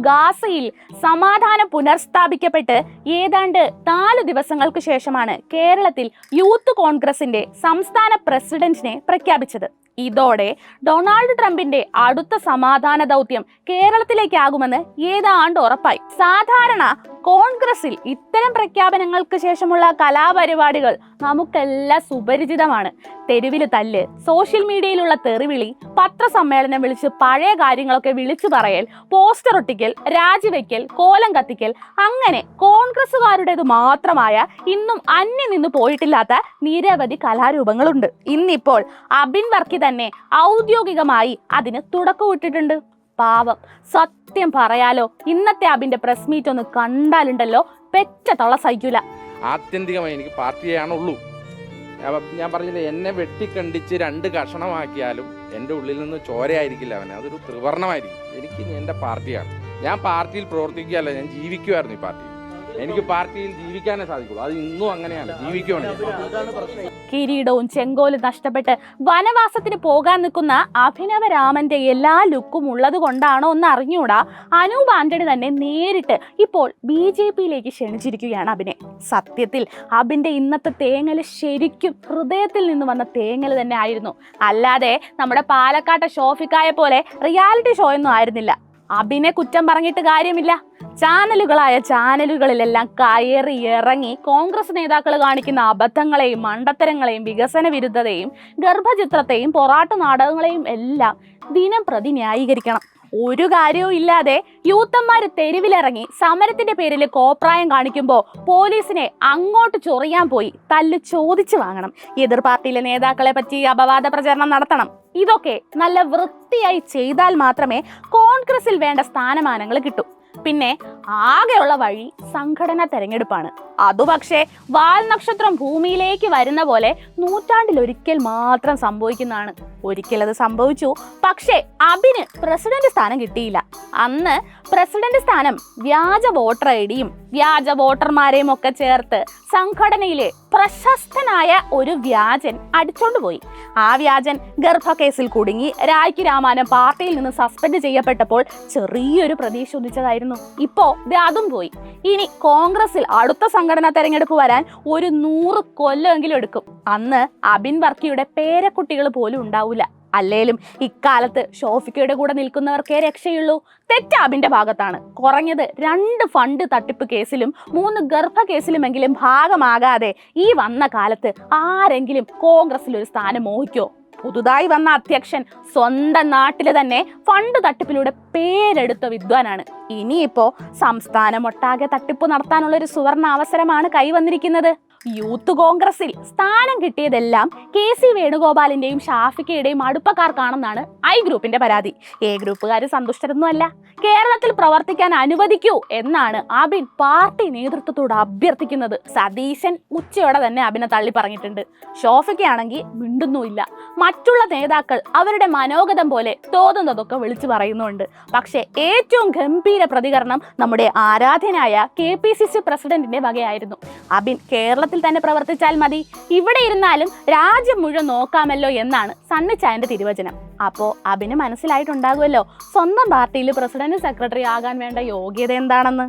ഗാസയിൽ സമാധാനം പുനർസ്ഥാപിക്കപ്പെട്ട് ഏതാണ്ട് നാല് ദിവസങ്ങൾക്ക് ശേഷമാണ് കേരളത്തിൽ യൂത്ത് കോൺഗ്രസിന്റെ സംസ്ഥാന പ്രസിഡന്റിനെ പ്രഖ്യാപിച്ചത്. ഇതോടെ ഡൊണാൾഡ് ട്രംപിന്റെ അടുത്ത സമാധാന ദൗത്യം കേരളത്തിലേക്കാകുമെന്ന് ഏതാണ്ട് ഉറപ്പായി. സാധാരണ കോൺഗ്രസിൽ ഇത്തരം പ്രഖ്യാപനങ്ങൾക്ക് ശേഷമുള്ള കലാപരിപാടികൾ നമുക്കെല്ലാം സുപരിചിതമാണ്. തെരുവിൽ തല്ല് സോഷ്യൽ മീഡിയയിലുള്ള തെറിവിളി പത്രസമ്മേളനം വിളിച്ച് പഴയ കാര്യങ്ങളൊക്കെ വിളിച്ചു പറയൽ പോസ്റ്റർ ഒട്ടിക്കൽ രാജിവെക്കൽ കോലം കത്തിക്കൽ അങ്ങനെ കോൺഗ്രസുകാരുടേത് മാത്രമായ ഇന്നും അന്യം നിന്ന് പോയിട്ടില്ലാത്ത നിരവധി കലാരൂപങ്ങളുണ്ട്. ഇന്നിപ്പോൾ അബിൻ വർക്കി തന്നെ ഔദ്യോഗികമായി അതിന് തുടക്കമിട്ടിട്ടുണ്ട്. പാവം സത്യം പറയാലോ ഇന്നത്തെ അബിന്റെ പ്രസ് മീറ്റ് ഒന്ന് കണ്ടാലുണ്ടല്ലോ പെറ്റ തള സഹിക്കൂല. ആത്യന്തികമായി എനിക്ക് പാർട്ടിയാണുള്ളൂ. ഞാൻ പറഞ്ഞില്ല എന്നെ വെട്ടിക്കണ്ടിച്ച് രണ്ട് കഷണമാക്കിയാലും എന്റെ ഉള്ളിൽ നിന്ന് ചോരയായിരിക്കില്ല അവനെ. അതൊരു ത്രിവർണമായിരിക്കും എനിക്ക് എന്റെ പാർട്ടിയാണ്. ഞാൻ പാർട്ടിയിൽ പ്രവർത്തിക്കുകയല്ല ഞാൻ ജീവിക്കുമായിരുന്നു ഈ പാർട്ടിയിൽ. എനിക്ക് പാർട്ടിയിൽ ജീവിക്കാനേ സാധിക്കുള്ളൂ. അത് ഇന്നും അങ്ങനെയാണ്. ജീവിക്കുകയാണ്. കിരീടവും ചെങ്കോലും നഷ്ടപ്പെട്ട് വനവാസത്തിന് പോകാൻ നിൽക്കുന്ന അഭിനവ രാമന്റെ എല്ലാ ലുക്കും ഉള്ളത് കൊണ്ടാണോ എന്ന് അറിഞ്ഞൂടാ. അനൂപ് ആന്റണി തന്നെ നേരിട്ട് ഇപ്പോൾ ബി ജെ പിയിലേക്ക് ക്ഷണിച്ചിരിക്കുകയാണ് അഭിനെ. സത്യത്തിൽ അബിന്റെ ഇന്നത്തെ തേങ്ങൽ ശരിക്കും ഹൃദയത്തിൽ നിന്ന് വന്ന തേങ്ങൽ തന്നെ ആയിരുന്നു. അല്ലാതെ നമ്മുടെ പാലക്കാട്ടെ ഷോഫിക്കായ പോലെ റിയാലിറ്റി ഷോ ഒന്നും ആയിരുന്നില്ല. അബിനെ കുറ്റം പറഞ്ഞിട്ട് കാര്യമില്ല. ചാനലുകളായ ചാനലുകളിലെല്ലാം കയറി ഇറങ്ങി കോൺഗ്രസ് നേതാക്കൾ കാണിക്കുന്ന അബദ്ധങ്ങളെയും മണ്ടത്തരങ്ങളെയും വികസന വിരുദ്ധതയും ഗർഭചിത്രത്തെയും പൊറാട്ട് നാടകങ്ങളെയും എല്ലാം ദിനം പ്രതി ന്യായീകരിക്കണം. ഒരു കാര്യവും ഇല്ലാതെ യൂത്തന്മാർ തെരുവിലിറങ്ങി സമരത്തിന്റെ പേരിൽ കോപ്രായം കാണിക്കുമ്പോൾ പോലീസിനെ അങ്ങോട്ട് ചൊറിയാൻ പോയി തല്ല് ചോദിച്ചു വാങ്ങണം. എതിർ പാർട്ടിയിലെ നേതാക്കളെ പറ്റി അപവാദ പ്രചരണം നടത്തണം. ഇതൊക്കെ നല്ല വൃത്തിയായി ചെയ്താൽ മാത്രമേ കോൺഗ്രസിൽ വേണ്ട സ്ഥാനമാനങ്ങൾ കിട്ടൂ. പിന്നെ ആകെയുള്ള വഴി സംഘടന തെരഞ്ഞെടുപ്പാണ്. അതു പക്ഷേ വാൽ നക്ഷത്രം ഭൂമിയിലേക്ക് വരുന്ന പോലെ നൂറ്റാണ്ടിൽ ഒരിക്കൽ മാത്രം സംഭവിക്കുന്നതാണ്. ഒരിക്കൽ അത് സംഭവിച്ചു. പക്ഷേ അബിന് പ്രസിഡന്റ് സ്ഥാനം കിട്ടിയില്ല. അന്ന് പ്രസിഡന്റ് സ്ഥാനം വ്യാജ വോട്ടർ ഐ ഡിയും വ്യാജ വോട്ടർമാരെയും ഒക്കെ ചേർത്ത് സംഘടനയിലെ പ്രശസ്തനായ ഒരു വ്യാജൻ അടിച്ചോണ്ട് പോയി. ആ വ്യാജൻ ഗർഭക്കേസിൽ കുടുങ്ങി രായ്ക്ക് രാമാനം പാർട്ടിയിൽ നിന്ന് സസ്പെൻഡ് ചെയ്യപ്പെട്ടപ്പോൾ ചെറിയൊരു പ്രതീക്ഷ ഉദിച്ചതായിരുന്നു. ഇപ്പോ അതും പോയി. ഇനി കോൺഗ്രസിൽ അടുത്ത സംഘടനാ തെരഞ്ഞെടുപ്പ് വരാൻ ഒരു നൂറ് കൊല്ലമെങ്കിലും എടുക്കും. അന്ന് അബിൻ വർക്കിയുടെ പേരക്കുട്ടികൾ പോലും ഉണ്ടാവില്ല അല്ലേലും ഇക്കാലത്ത് ഷോഫിക്കയുടെ കൂടെ നിൽക്കുന്നവർക്കേ രക്ഷയുള്ളൂ. തെറ്റാബിന്റെ ഭാഗത്താണ്. കുറഞ്ഞത് രണ്ട് ഫണ്ട് തട്ടിപ്പ് കേസിലും മൂന്ന് ഗർഭ കേസിലുമെങ്കിലും ഭാഗമാകാതെ ഈ വന്ന കാലത്ത് ആരെങ്കിലും കോൺഗ്രസിൽ ഒരു സ്ഥാനം മോഹിക്കോ? പുതുതായി വന്ന അധ്യക്ഷൻ സ്വന്തം നാട്ടിലെ തന്നെ ഫണ്ട് തട്ടിപ്പിലൂടെ പേരെടുത്ത വിദ്വാനാണ്. ഇനിയിപ്പോ സംസ്ഥാനമൊട്ടാകെ തട്ടിപ്പ് നടത്താനുള്ള ഒരു സുവർണ അവസരമാണ് കൈവന്നിരിക്കുന്നത്. യൂത്ത് കോൺഗ്രസിൽ സ്ഥാനം കിട്ടിയതെല്ലാം കെ സി വേണുഗോപാലിന്റെയും ഷാഫിക്കയുടെയും അടുപ്പക്കാർക്കാണെന്നാണ് ഐ ഗ്രൂപ്പിന്റെ പരാതി. എ ഗ്രൂപ്പുകാർ സന്തുഷ്ടരൊന്നുമല്ല. കേരളത്തിൽ പ്രവർത്തിക്കാൻ അനുവദിക്കൂ എന്നാണ് അബിൻ പാർട്ടി നേതൃത്വത്തോട് അഭ്യർത്ഥിക്കുന്നത്. സതീശൻ ഉച്ചയോടെ തന്നെ അബിനെ തള്ളി പറഞ്ഞിട്ടുണ്ട്. ഷോഫിക്കയാണെങ്കിൽ മിണ്ടുന്നുമില്ല. മറ്റുള്ള നേതാക്കൾ അവരുടെ മനോഗതം പോലെ തോന്നുന്നതൊക്കെ വിളിച്ചു പറയുന്നുണ്ട്. പക്ഷേ ഏറ്റവും ഗംഭീര പ്രതികരണം നമ്മുടെ ആരാധനായ കെ പി സി സി പ്രസിഡന്റിന്റെ വകയായിരുന്നു. അബിൻ കേരളത്തിൽ തന്നെ പ്രവർത്തിച്ചാൽ മതി. ഇവിടെ ഇരുന്നാലും രാജ്യം മുഴുവൻ നോക്കാമല്ലോ എന്നാണ് സണ്ണിച്ചായന്റെ തിരുവചനം. അപ്പോൾ അബിന് മനസ്സിലായിട്ടുണ്ടാകുമല്ലോ. സ്വന്തം പാർട്ടിയിൽ പ്രസിഡന്റ് സെക്രട്ടറി ആകാൻ വേണ്ട യോഗ്യത എന്താണെന്ന്.